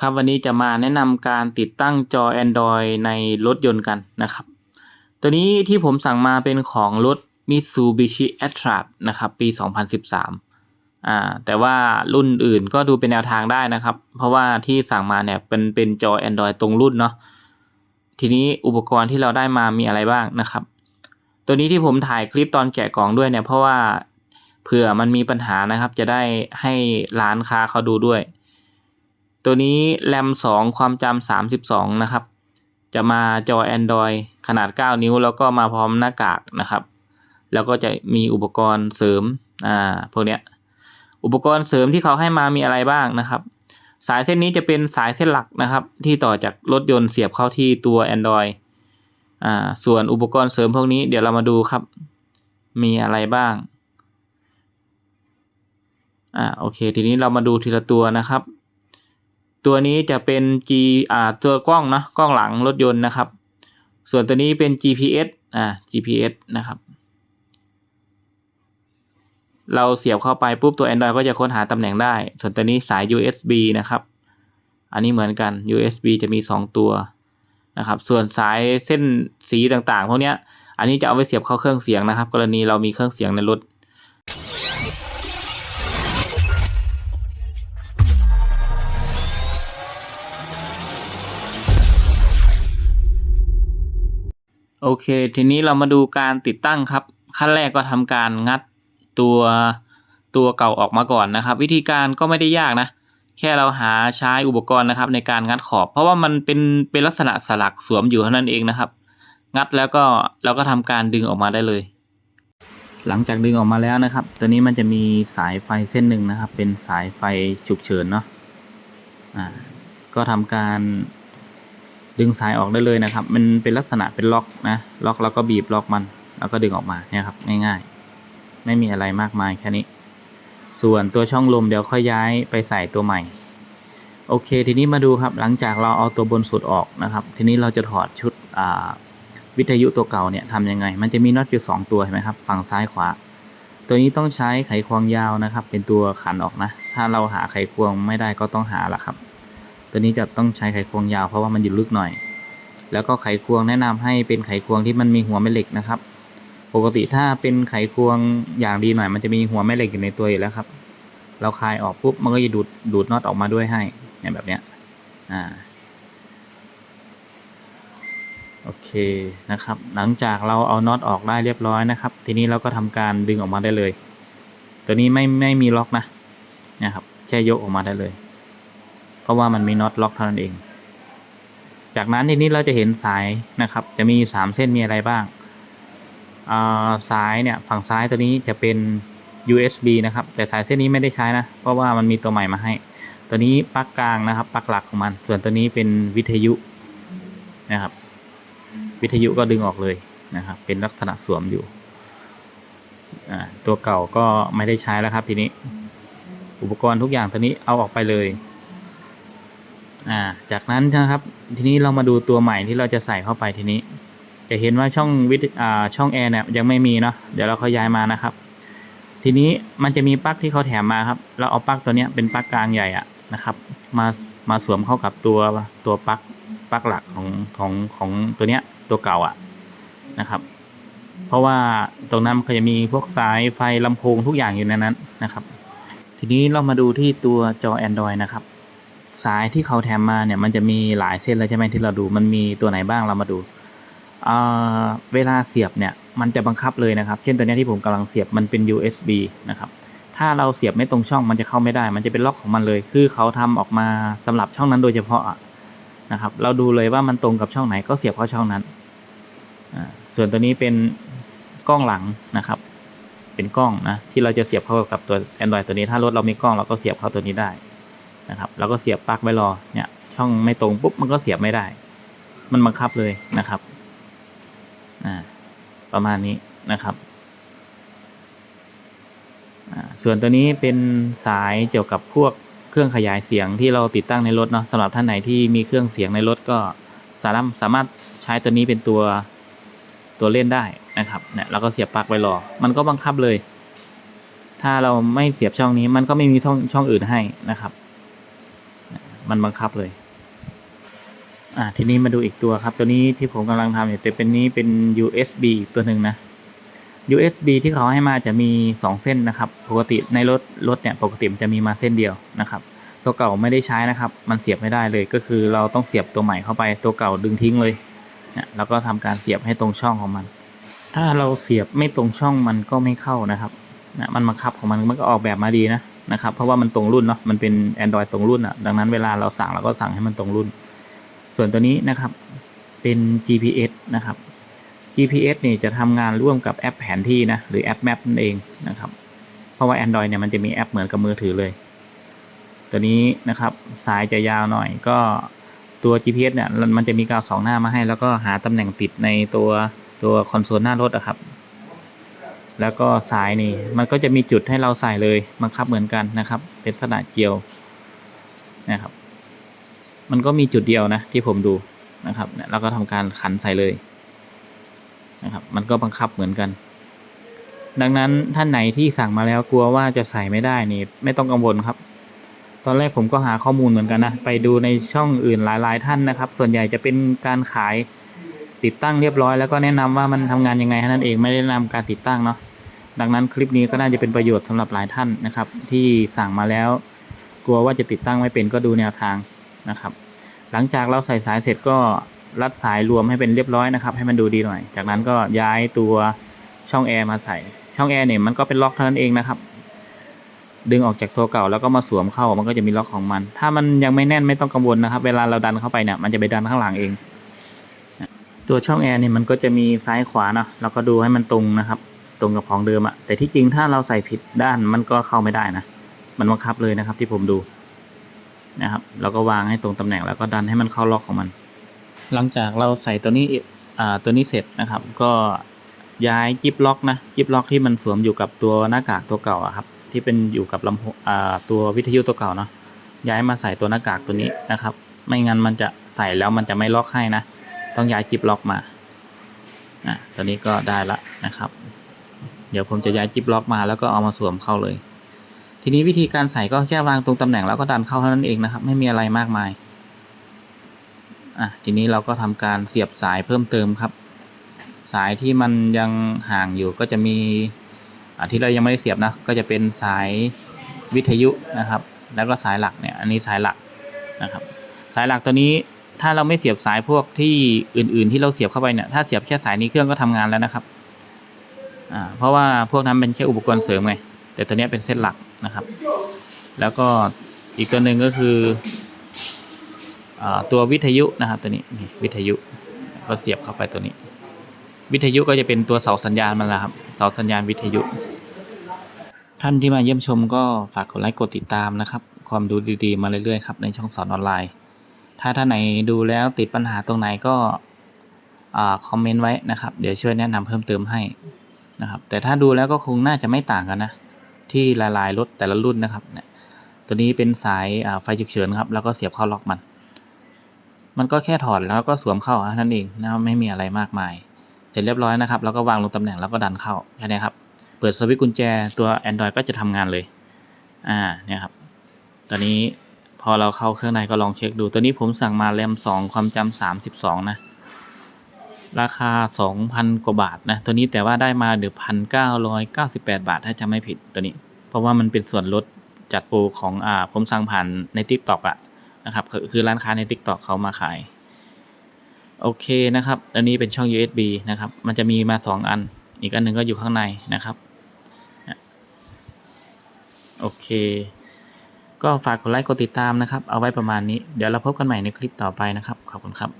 ครับวันนี้จะมาแนะนำการติดตั้งจอ Android ในรถยนต์กันนะครับ ตัวนี้ที่ผมสั่งมาเป็นของรถ Mitsubishi a t r a s นะครับ ปี 2013อ่าแต่ว่ารุ่นอื่นก็ดูเป็นแนวทางได้นะครับ เพราะว่าที่สั่งมาเนี่ยเป็นเป็นจอ Android ตรงรุ่นเนาะทีนี้อุปกรณ์ที่เราได้มามีอะไรบ้างนะครับ ตัวนี้ที่ผมถ่ายคลิปตอนแกะกล่องด้วยเนี่ยเพราะว่าเผื่อมันมีปัญหานะครับ จะได้ให้ร้านค้าเขาดูด้วย ตัวนี้แรม2 ความจำ32 นะครับ จะมาจอ Android ขนาด 9 นิ้ว แล้วก็มาพร้อมหน้ากากนะครับ แล้วก็จะมีอุปกรณ์เสริม อ่า พวกเนี้ย อุปกรณ์เสริมที่เขาให้มามีอะไรบ้างนะครับ สายเส้นนี้จะเป็นสายเส้นหลักนะครับ ที่ต่อจากรถยนต์เสียบเข้าที่ตัว Android อ่า ส่วนอุปกรณ์เสริมพวกนี้เดี๋ยวเรามาดูครับ มีอะไรบ้าง อ่า โอเค ทีนี้เรามาดูทีละตัวนะครับ ตัวนี้จะเป็น G อ่าตัวกล้องนะกล้องหลังรถยนต์นะครับ ส่วนตัวนี้เป็น GPS อ่า GPS นะครับ เราเสียบเข้าไปปุ๊บตัว Android ก็จะค้นหาตำแหน่งได้ ส่วนตัวนี้สาย USB นะครับ อันนี้เหมือนกัน USB จะมี 2 ตัวนะครับ ส่วนสายเส้นสีต่างๆพวกเนี้ยอันนี้จะเอาไว้เสียบเข้าเครื่องเสียงนะครับ กรณีเรามีเครื่องเสียงในรถ โอเค ทีนี้เรามาดูการติดตั้งครับ ขั้นแรกก็ทำการงัดตัวตัวเก่าออกมาก่อนนะครับ วิธีการก็ไม่ได้ยากนะ แค่เราหาใช้อุปกรณ์นะครับ ในการงัดขอบ เพราะว่ามันเป็นเป็นลักษณะสลักสวมอยู่เท่านั้นเองนะครับ งัดแล้วก็เราก็ทำการดึงออกมาได้เลย หลังจากดึงออกมาแล้วนะครับ ตัวนี้มันจะมีสายไฟเส้นหนึ่งนะครับ เป็นสายไฟฉุกเฉินเนาะอ่าก็ทำการ ดึงสายออกได้เลยนะครับ มันเป็นลักษณะเป็นล็อกนะล็อกแล้วก็บีบล็อกมัน แล้วก็ดึงออกมาเนี่ยครับง่ายๆ ไม่มีอะไรมากมายแค่นี้ ส่วนตัวช่องลมเดี๋ยวค่อยย้ายไปใส่ตัวใหม่ โอเค ทีนี้มาดูครับหลังจากเราเอาตัวบนสุดออกนะครับ ทีนี้เราจะถอดชุดวิทยุตัวเก่าเนี่ยทำยังไง มันจะมีน็อตอยู่สองตัวเห็นไหมครับฝั่งซ้ายขวา ตัวนี้ต้องใช้ไขควงยาวนะครับ เป็นตัวขันออกนะ ถ้าเราหาไขควงไม่ได้ก็ต้องหาละครับ ตัวนี้จะต้องใช้ไขควงยาวเพราะว่ามันอยู่ลึกหน่อย แล้วก็ไขควงแนะนำให้เป็นไขควงที่มันมีหัวแม่เหล็กนะครับ ปกติถ้าเป็นไขควงอย่างดีหน่อย มันจะมีหัวแม่เหล็กอยู่ในตัวอยู่แล้วครับ เราคลายออกปุ๊บมันก็จะดูดดูดน็อตออกมาด้วยให้เนี่ยแบบเนี้ยอ่าโอเคนะครับ หลังจากเราเอาน็อตออกได้เรียบร้อยนะครับ ทีนี้เราก็ทำการดึงออกมาได้เลย ตัวนี้ไม่ไม่มีล็อกนะนะครับแค่ยกออกมาได้เลย เพราะว่ามันมีน็อตล็อกเท่านั้นเอง จากนั้นทีนี้เราจะเห็นสายนะครับ จะมี 3 เส้นมีอะไรบ้างซ้ายเนี่ยฝั่งซ้ายตัวนี้จะเป็น USB นะครับ แต่สายเส้นนี้ไม่ได้ใช้นะ เพราะว่ามันมีตัวใหม่มาให้ ตัวนี้ปลั๊กกลางนะครับปลั๊กหลักของมัน ส่วนตัวนี้เป็นวิทยุนะครับ วิทยุก็ดึงออกเลยนะครับ เป็นลักษณะสวมอยู่ ตัวเก่าก็ไม่ได้ใช้แล้วครับทีนี้ อุปกรณ์ทุกอย่างตัวนี้เอาออกไปเลย อ่าจากนั้นนะครับทีนี้เรามาดูตัวใหม่ที่เราจะใส่เข้าไปทีนี้ จะเห็นว่าช่องวิทอ่าช่องแอร์เนี่ยยังไม่มีเนาะเดี๋ยวเราเขาย้ายมานะครับ ทีนี้มันจะมีปลั๊กที่เขาแถมมาครับ เราเอาปลั๊กตัวเนี้ยเป็นปลั๊กกลางใหญ่อะนะครับ มามาสวมเข้ากับตัวตัวปลั๊กปลั๊กหลักของของของตัวเนี้ยตัวเก่าอะนะครับ เพราะว่าตรงนั้นมันจะมีพวกสายไฟลำโพงทุกอย่างอยู่ในนั้นนะครับ ทีนี้เรามาดูที่ตัวจอ Android นะครับ สายที่เขาแถมมาเนี่ยมันจะมีหลายเส้นเลยใช่ไหมที่เราดูมันมีตัวไหนบ้างเรามาดูเเวลาเสียบเนี่ยมันจะบังคับเลยนะครับ เช่นตัวนี้ที่ผมกำลังเสียบมันเป็น USB นะครับถ้าเราเสียบไม่ตรงช่องมันจะเข้าไม่ได้ มันจะเป็นล็อกของมันเลย คือเขาทำออกมาสำหรับช่องนั้นโดยเฉพาะนะครับ เราดูเลยว่ามันตรงกับช่องไหนก็เสียบเข้าช่องนั้น ส่วนตัวนี้เป็นกล้องหลังนะครับ เป็นกล้องนะที่เราจะเสียบเข้ากับตัว Android ตัวนี้ ถ้ารถเรามีกล้องเราก็เสียบเข้าตัวนี้ได้ นะครับแล้วก็เสียบปลั๊กไว้รอเนี่ยช่องไม่ตรงปุ๊บมันก็เสียบไม่ได้ มันบังคับเลยนะครับอ่าประมาณนี้นะครับอ่าส่วนตัวนี้เป็นสายเกี่ยวกับพวกเครื่องขยายเสียงที่เราติดตั้งในรถเนาะสำหรับท่านไหนที่มีเครื่องเสียงในรถก็สามารถสามารถใช้ตัวนี้เป็นตัวตัวเล่นได้นะครับเนี่ยเราก็เสียบปลั๊กไว้รอ มันก็บังคับเลย ถ้าเราไม่เสียบช่องนี้มันก็ไม่มีช่องช่องอื่นให้นะครับ มันบังคับเลย อ่าทีนี้มาดูอีกตัวครับ ตัวนี้ที่ผมกำลังทำอยู่แต่เป็นนี้เป็น USB อีกตัวหนึ่งนะ USB ที่เขาให้มาจะมี 2 เส้นนะครับ ปกติในรถรถเนี่ยปกติมันจะมีมาเส้นเดียวนะครับ ตัวเก่าไม่ได้ใช้นะครับ มันเสียบไม่ได้เลย ก็คือเราต้องเสียบตัวใหม่เข้าไป ตัวเก่าดึงทิ้งเลยเนี่ยแล้วก็ทำการเสียบให้ตรงช่องของมัน ถ้าเราเสียบไม่ตรงช่องมันก็ไม่เข้านะครับนะมันบังคับของมันมันก็ออกแบบมาดีนะ นะครับ เพราะว่ามันตรงรุ่นเนาะมันเป็น Android ตรงรุ่นอะดังนั้นเวลาเราสั่งเราก็สั่งให้มันตรงรุ่น ส่วนตัวนี้นะครับเป็น GPS นะครับ GPS นี่จะทำงานร่วมกับแอปแผนที่นะหรือแอปแมปนั่นเองนะครับ เพราะว่า Android เนี่ยมันจะมีแอปเหมือนกับมือถือเลย ตัวนี้นะครับสายจะยาวหน่อยก็ตัว GPS เนี่ยมันจะมีกาวสองหน้ามาให้ แล้วก็หาตำแหน่งติดในตัวตัวคอนโซลหน้ารถอะครับ แล้วก็สายนี่มันก็จะมีจุดให้เราใส่เลยบังคับเหมือนกันนะครับ เป็นลักษณะเกลียวนะครับ มันก็มีจุดเดียวนะที่ผมดูนะครับเนี่ยเราก็ทำการขันใส่เลยนะครับ มันก็บังคับเหมือนกัน ดังนั้นท่านไหนที่สั่งมาแล้วกลัวว่าจะใส่ไม่ได้นี่ไม่ต้องกังวลครับ ตอนแรกผมก็หาข้อมูลเหมือนกันนะไปดูในช่องอื่นหลาย ๆ ท่านนะครับ ส่วนใหญ่จะเป็นการขาย ติดตั้งเรียบร้อยแล้วก็แนะนำว่ามันทำงานยังไงเท่านั้นเองไม่ได้แนะนำการติดตั้งเนาะดังนั้นคลิปนี้ก็น่าจะเป็นประโยชน์สำหรับหลายท่านนะครับ ที่สั่งมาแล้ว กลัวว่าจะติดตั้งไม่เป็นก็ดูแนวทางนะครับ หลังจากเราใส่สายเสร็จก็รัดสายรวมให้เป็นเรียบร้อยนะครับ ให้มันดูดีหน่อย จากนั้นก็ย้ายตัวช่องแอร์มาใส่ช่องแอร์เนี่ยมันก็เป็นล็อกเท่านั้นเองนะครับ ดึงออกจากตัวเก่าแล้วก็มาสวมเข้ามันก็จะมีล็อกของมัน ถ้ามันยังไม่แน่นไม่ต้องกังวลนะครับ เวลาเราดันเข้าไปเนี่ยมันจะไปดันข้างหลังเอง ตัวช่องแอร์เนี่ยมันก็จะมีซ้ายขวาเนาะเราก็ดูให้มันตรงนะครับ ตรงกับของเดิมอะแต่ที่จริงถ้าเราใส่ผิดด้านมันก็เข้าไม่ได้นะ มันบังคับเลยนะครับที่ผมดูนะครับเราก็วางให้ตรงตำแหน่งแล้วก็ดันให้มันเข้าล็อกของมัน หลังจากเราใส่ตัวนี้อ่าตัวนี้เสร็จนะครับ ก็ย้ายจิปล็อกนะจิปล็อกที่มันสวมอยู่กับตัวหน้ากากตัวเก่าอะครับที่เป็นอยู่กับลำโพงอ่าตัววิทยุตัวเก่าเนาะย้ายมาใส่ตัวหน้ากากตัวนี้นะครับ ไม่งั้นมันจะใส่แล้วมันจะไม่ล็อกให้นะ ต้องย้ายจิปล็อกมาอะตัวนี้ก็ได้ละนะครับ เดี๋ยวผมจะย้ายจิปล็อกมาแล้วก็เอามาสวมเข้าเลย ทีนี้วิธีการใส่ก็แค่วางตรงตำแหน่งแล้วก็ดันเข้าเท่านั้นเองนะครับ ไม่มีอะไรมากมายอะทีนี้เราก็ทำการเสียบสายเพิ่มเติมครับ สายที่มันยังห่างอยู่ก็จะมีอะที่เรายังไม่ได้เสียบนะก็จะเป็นสายวิทยุนะครับ แล้วก็สายหลักเนี่ยอันนี้สายหลักนะครับ สายหลักตัวนี้ ถ้าเราไม่เสียบสายพวกที่อื่น ๆ ที่เราเสียบเข้าไปเนี่ยถ้าเสียบแค่สายนี้เครื่องก็ทำงานแล้วนะครับอ่าเพราะว่าพวกนั้นเป็นแค่อุปกรณ์เสริมไง แต่ตัวนี้เป็นเส้นหลักนะครับ แล้วก็อีกตัวหนึ่งก็คืออ่าตัววิทยุนะครับ ตัวนี้นี่วิทยุก็เสียบเข้าไปตัวนี้ วิทยุก็จะเป็นตัวเสาสัญญาณมันละครับเสาสัญญาณวิทยุ ท่านที่มาเยี่ยมชมก็ฝากกดไลค์กดติดตามนะครับ ความดูดีๆมาเรื่อยๆครับในช่องสอนออนไลน์ ถ้าท่านไหนดูแล้วติดปัญหาตรงไหนก็คอมเมนต์ไว้นะครับ เดี๋ยวช่วยแนะนำเพิ่มเติมให้นะครับ แต่ถ้าดูแล้วก็คงน่าจะไม่ต่างกันนะ ที่ละลายรถแต่ละรุ่นนะครับเนี่ยตัวนี้เป็นสายไฟฉุกเฉินครับ แล้วก็เสียบเข้าล็อกมัน มันก็แค่ถอดแล้วก็สวมเข้านั้นเองนะไม่มีอะไรมากมาย เสร็จเรียบร้อยนะครับ แล้วก็วางลงตำแหน่งแล้วก็ดันเข้าแค่นี้ครับ เปิดสวิตช์กุญแจตัว Android ก็จะทำงานเลย อ่าเนี่ยครับ ตอนนี้ อเราเข้าเครื่องในก็ลองเช็คดู ตัวนี้ผมสั่งมาแรม2 ความจำ32 นะ ราคา 2,000 กว่าบาทนะ ตัวนี้แต่ว่าได้มาเดือพันเก้าร้อยเก้าสิบแปดบาท ถ้าจำไม่ผิดตัวนี้ เพราะว่ามันเป็นส่วนลดจัดโปรของอ่าผมสั่งผ่านใน t ิ k t o k อะนะครับคือคือร้านค้าใน t ิ k t o k เขามาขาย โอเคนะครับ อันนี้เป็นช่อง USB นะครับ มันจะมีมา 2 อัน อีกอันหนึ่งก็อยู่ข้างในนะครับ โอเค ก็ฝากกดไลค์กดติดตามนะครับ เอาไว้ประมาณนี้ เดี๋ยวเราพบกันใหม่ในคลิปต่อไปนะครับ ขอบคุณครับ